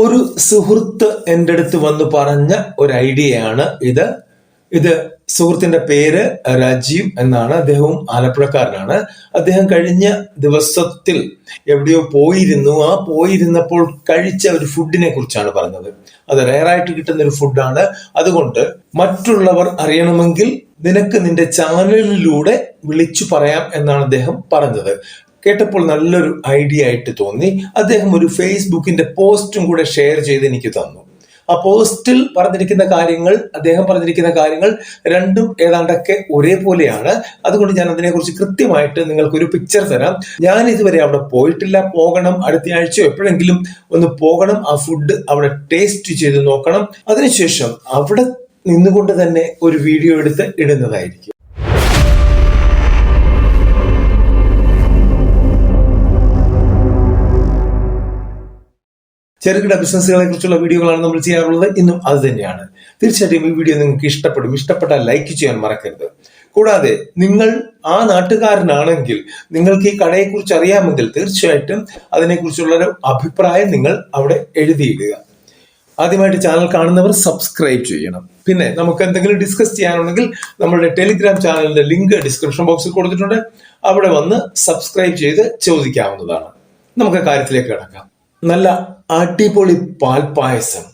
ഒരു സുഹൃത്ത് എന്റെ അടുത്ത് വന്ന് പറഞ്ഞ ഒരു ഐഡിയയാണ് ഇത്. ഇത് സുഹൃത്തിന്റെ പേര് രാജീവ് എന്നാണ്. അദ്ദേഹവും ആലപ്പുഴക്കാരനാണ്. അദ്ദേഹം കഴിഞ്ഞ ദിവസത്തിൽ എവിടെയോ പോയിരുന്നു. ആ പോയിരുന്നപ്പോൾ കഴിച്ച ഒരു ഫുഡിനെ കുറിച്ചാണ് പറഞ്ഞത്. അത് റയറായിട്ട് കിട്ടുന്ന ഒരു ഫുഡാണ്. അതുകൊണ്ട് മറ്റുള്ളവർ അറിയണമെങ്കിൽ നിനക്ക് നിന്റെ ചാനലിലൂടെ വിളിച്ചു പറയാം എന്നാണ് അദ്ദേഹം പറഞ്ഞത്. കേട്ടപ്പോൾ നല്ലൊരു ഐഡിയ ആയിട്ട് തോന്നി. അദ്ദേഹം ഒരു ഫേസ്ബുക്കിന്റെ പോസ്റ്റും കൂടെ ഷെയർ ചെയ്ത് എനിക്ക് തന്നു. ആ പോസ്റ്റിൽ പറഞ്ഞിരിക്കുന്ന കാര്യങ്ങൾ അദ്ദേഹം പറഞ്ഞിരിക്കുന്ന കാര്യങ്ങൾ രണ്ടും ഏതാണ്ടൊക്കെ ഒരേപോലെയാണ്. അതുകൊണ്ട് ഞാൻ അതിനെക്കുറിച്ച് കൃത്യമായിട്ട് നിങ്ങൾക്ക് ഒരു പിക്ചർ തരാം. ഞാൻ ഇതുവരെ അവിടെ പോയിട്ടില്ല. പോകണം. അടുത്ത എപ്പോഴെങ്കിലും ഒന്ന് പോകണം. ആ ഫുഡ് അവിടെ ടേസ്റ്റ് ചെയ്ത് നോക്കണം. അതിനുശേഷം അവിടെ നിന്നുകൊണ്ട് തന്നെ ഒരു വീഡിയോ എടുത്ത് ഇടുന്നതായിരിക്കും. ചെറുകിട ബിസിനസ്സുകളെ കുറിച്ചുള്ള വീഡിയോകളാണ് നമ്മൾ ചെയ്യാറുള്ളത്. ഇന്നും അത് തന്നെയാണ്. തീർച്ചയായിട്ടും ഈ വീഡിയോ നിങ്ങൾക്ക് ഇഷ്ടപ്പെടും. ഇഷ്ടപ്പെട്ടാൽ ലൈക്ക് ചെയ്യാൻ മറക്കരുത്. കൂടാതെ നിങ്ങൾ ആ നാട്ടുകാരനാണെങ്കിൽ നിങ്ങൾക്ക് ഈ കടയെക്കുറിച്ച് അറിയാമെങ്കിൽ തീർച്ചയായിട്ടും അതിനെക്കുറിച്ചുള്ള ഒരു അഭിപ്രായം നിങ്ങൾ അവിടെ എഴുതിയിടുക. ആദ്യമായിട്ട് ചാനൽ കാണുന്നവർ സബ്സ്ക്രൈബ് ചെയ്യണം. പിന്നെ നമുക്ക് എന്തെങ്കിലും ഡിസ്കസ് ചെയ്യാനുണ്ടെങ്കിൽ നമ്മുടെ ടെലിഗ്രാം ചാനലിന്റെ ലിങ്ക് ഡിസ്ക്രിപ്ഷൻ ബോക്സിൽ കൊടുത്തിട്ടുണ്ട്. അവിടെ വന്ന് സബ്സ്ക്രൈബ് ചെയ്ത് ചോദിക്കാവുന്നതാണ്. നമുക്ക് കാര്യത്തിലേക്ക് കിടക്കാം. നല്ല അടിപൊളി പാൽപ്പായസം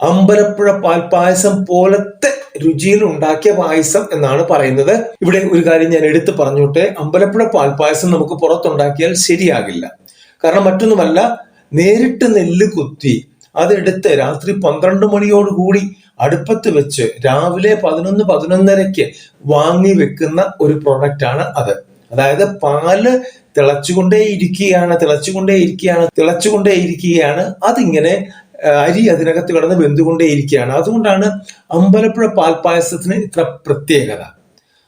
അമ്പലപ്പുഴ പാൽപ്പായസം പോലത്തെ രുചിയിൽ ഉണ്ടാക്കിയ പായസം എന്നാണ് പറയുന്നത്. ഇവിടെ ഒരു കാര്യം ഞാൻ എടുത്തു പറഞ്ഞോട്ടെ. അമ്പലപ്പുഴ പാൽപ്പായസം നമുക്ക് പുറത്തുണ്ടാക്കിയാൽ ശരിയാകില്ല. കാരണം മറ്റൊന്നുമല്ല നേരിട്ട് നെല്ല് കുത്തി അതെടുത്ത് രാത്രി പന്ത്രണ്ട് മണിയോടുകൂടി അടുപ്പത്ത് വെച്ച് രാവിലെ പതിനൊന്ന് പതിനൊന്നരയ്ക്ക് വാങ്ങി വെക്കുന്ന ഒരു പ്രൊഡക്റ്റ് ആണ് അത്. അതായത് പാൽ തിളച്ചുകൊണ്ടേ ഇരിക്കുകയാണ് തിളച്ചുകൊണ്ടേ ഇരിക്കുകയാണ് തിളച്ചുകൊണ്ടേ ഇരിക്കുകയാണ് അതിങ്ങനെ അരി അതിനകത്ത് കിടന്ന് വെന്തുകൊണ്ടേ ഇരിക്കുകയാണ് അതുകൊണ്ടാണ് അമ്പലപ്പുഴ പാൽപ്പായസത്തിന് ഇത്ര പ്രത്യേകത.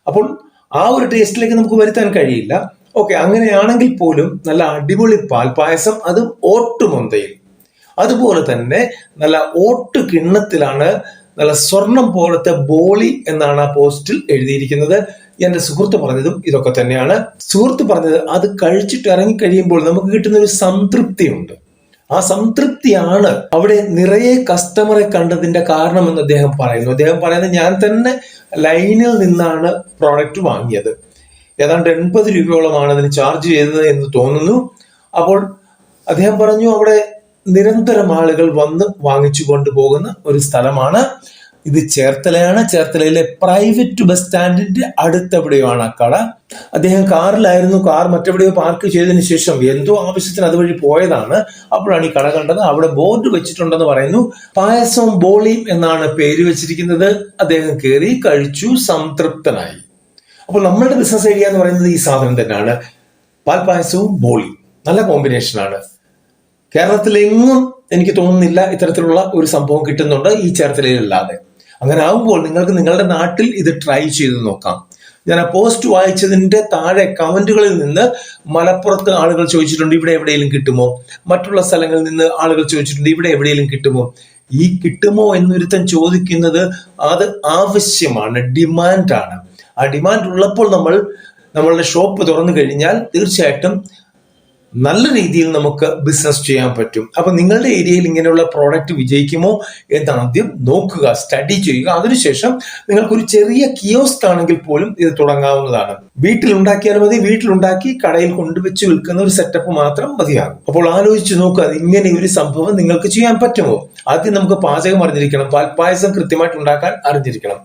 അപ്പോൾ ആ ഒരു ടേസ്റ്റിലേക്ക് നമുക്ക് വരുത്താൻ കഴിയില്ല. ഓക്കെ അങ്ങനെയാണെങ്കിൽ പോലും നല്ല അടിപൊളി പാൽപ്പായസം അതും ഓട്ടുമൊന്തയിൽ. അതുപോലെ തന്നെ നല്ല ഓട്ട് കിണ്ണത്തിലാണ് നല്ല സ്വർണം പോലത്തെ ബോളി എന്നാണ് ആ പോസ്റ്റിൽ എഴുതിയിരിക്കുന്നത്. എന്റെ സുഹൃത്ത് പറഞ്ഞതും ഇതൊക്കെ തന്നെയാണ്. സുഹൃത്ത് പറഞ്ഞത് അത് കഴിച്ചിട്ട് ഇറങ്ങി കഴിയുമ്പോൾ നമുക്ക് കിട്ടുന്ന ഒരു സംതൃപ്തിയുണ്ട്. ആ സംതൃപ്തിയാണ് അവിടെ നിറയെ കസ്റ്റമറെ കണ്ടതിന്റെ കാരണമെന്ന് അദ്ദേഹം പറയുന്നു. അദ്ദേഹം പറയുന്നത് ഞാൻ തന്നെ ലൈനിൽ നിന്നാണ് പ്രോഡക്റ്റ് വാങ്ങിയത്. ഏതാണ്ട് എൺപത് രൂപയോളമാണ് അതിന് ചാർജ് ചെയ്തത് എന്ന് തോന്നുന്നു. അപ്പോൾ അദ്ദേഹം പറഞ്ഞു അവിടെ നിരന്തരം ആളുകൾ വന്ന് വാങ്ങിച്ചു കൊണ്ടുപോകുന്ന ഒരു സ്ഥലമാണ്. ഇത് ചേർത്തലയാണ്. ചേർത്തലയിലെ പ്രൈവറ്റ് ബസ് സ്റ്റാൻഡിന്റെ അടുത്തെവിടെയാണ് ആ കട. അദ്ദേഹം കാറിലായിരുന്നു. കാർ മറ്റെവിടെയോ പാർക്ക് ചെയ്തതിനു ശേഷം എന്തോ ആവശ്യത്തിന് അതുവഴി പോയതാണ്. അപ്പോഴാണ് ഈ കട കണ്ടത്. അവിടെ ബോർഡ് വെച്ചിട്ടുണ്ടെന്ന് പറയുന്നു. പായസവും ബോളിയും എന്നാണ് പേര് വെച്ചിരിക്കുന്നത്. അദ്ദേഹം കയറി കഴിച്ചു സംതൃപ്തനായി. അപ്പോൾ നമ്മളുടെ ബിസിനസ് ഏരിയ എന്ന് പറയുന്നത് ഈ സാധനം തന്നെയാണ്. പാൽപായസവും ബോളി നല്ല കോമ്പിനേഷനാണ് കേരളത്തിലെങ്ങും എനിക്ക് തോന്നുന്നില്ല ഇത്തരത്തിലുള്ള ഒരു സംഭവം കിട്ടുന്നുണ്ട് ഈ ചേർത്തലയിലല്ലാതെ. അങ്ങനെ ആകുമ്പോൾ നിങ്ങൾക്ക് നിങ്ങളുടെ നാട്ടിൽ ഇത് ട്രൈ ചെയ്ത് നോക്കാം. ഞാൻ ആ പോസ്റ്റ് വായിച്ചതിന്റെ താഴെ കമന്റുകളിൽ നിന്ന് മലപ്പുറത്ത് ആളുകൾ ചോദിച്ചിട്ടുണ്ട് ഇവിടെ എവിടെയെങ്കിലും കിട്ടുമോ? മറ്റുള്ള സ്ഥലങ്ങളിൽ നിന്ന് ആളുകൾ ചോദിച്ചിട്ടുണ്ട് ഇവിടെ എവിടെയെങ്കിലും കിട്ടുമോ? ഈ കിട്ടുമോ എന്നൊരുത്തൻ ചോദിക്കുന്നത് അത് ആവശ്യമാണ് ഡിമാൻഡാണ് ആ ഡിമാൻഡ് ഉള്ളപ്പോൾ നമ്മൾ നമ്മളുടെ ഷോപ്പ് തുറന്നു കഴിഞ്ഞാൽ തീർച്ചയായിട്ടും നല്ല രീതിയിൽ നമുക്ക് ബിസിനസ് ചെയ്യാൻ പറ്റും. അപ്പൊ നിങ്ങളുടെ ഏരിയയിൽ ഇങ്ങനെയുള്ള പ്രോഡക്റ്റ് വിജയിക്കുമോ എന്ന് ആദ്യം നോക്കുക സ്റ്റഡി ചെയ്യുക. അതിനുശേഷം നിങ്ങൾക്കൊരു ചെറിയ കിയോസ്ക് ആണെങ്കിൽ പോലും ഇത് തുടങ്ങാവുന്നതാണ്. വീട്ടിൽ ഉണ്ടാക്കിയാൽ മതി വീട്ടിലുണ്ടാക്കി കടയിൽ കൊണ്ടുവച്ച് വിൽക്കുന്ന ഒരു സെറ്റപ്പ് മാത്രം മതിയാകും. അപ്പോൾ ആലോചിച്ച് നോക്കുക ഇങ്ങനെ ഒരു സംഭവം നിങ്ങൾക്ക് ചെയ്യാൻ പറ്റുമോ? ആദ്യം നമുക്ക് പാചകം അറിഞ്ഞിരിക്കണം പാൽപ്പായസം കൃത്യമായിട്ട് ഉണ്ടാക്കാൻ അറിഞ്ഞിരിക്കണം.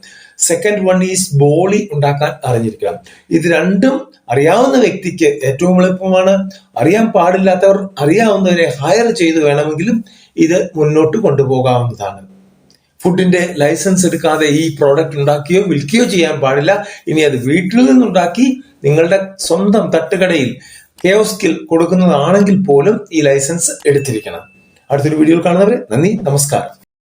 സെക്കൻഡ് വൺ ഈസ് ബോളി ഉണ്ടാക്കാൻ അറിഞ്ഞിരിക്കണം. ഇത് രണ്ടും അറിയാവുന്ന വ്യക്തിക്ക് ഏറ്റവും എളുപ്പമാണ്. അറിയാൻ പാടില്ലാത്തവർ അറിയാവുന്നവരെ ഹയർ ചെയ്ത് വേണമെങ്കിലും ഇത് മുന്നോട്ട് കൊണ്ടുപോകാവുന്നതാണ്. ഫുഡിന്റെ ലൈസൻസ് എടുക്കാതെ ഈ പ്രോഡക്റ്റ് ഉണ്ടാക്കിയോ വിൽക്കുകയോ ചെയ്യാൻ പാടില്ല. ഇനി അത് വീട്ടിൽ നിന്നുണ്ടാക്കി നിങ്ങളുടെ സ്വന്തം തട്ടുകടയിൽ കെയോസ്കിൽ കൊടുക്കുന്നതാണെങ്കിൽ പോലും ഈ ലൈസൻസ് എടുത്തിരിക്കണം. അടുത്തൊരു വീഡിയോയിൽ കാണുന്നവരെ നന്ദി നമസ്കാരം.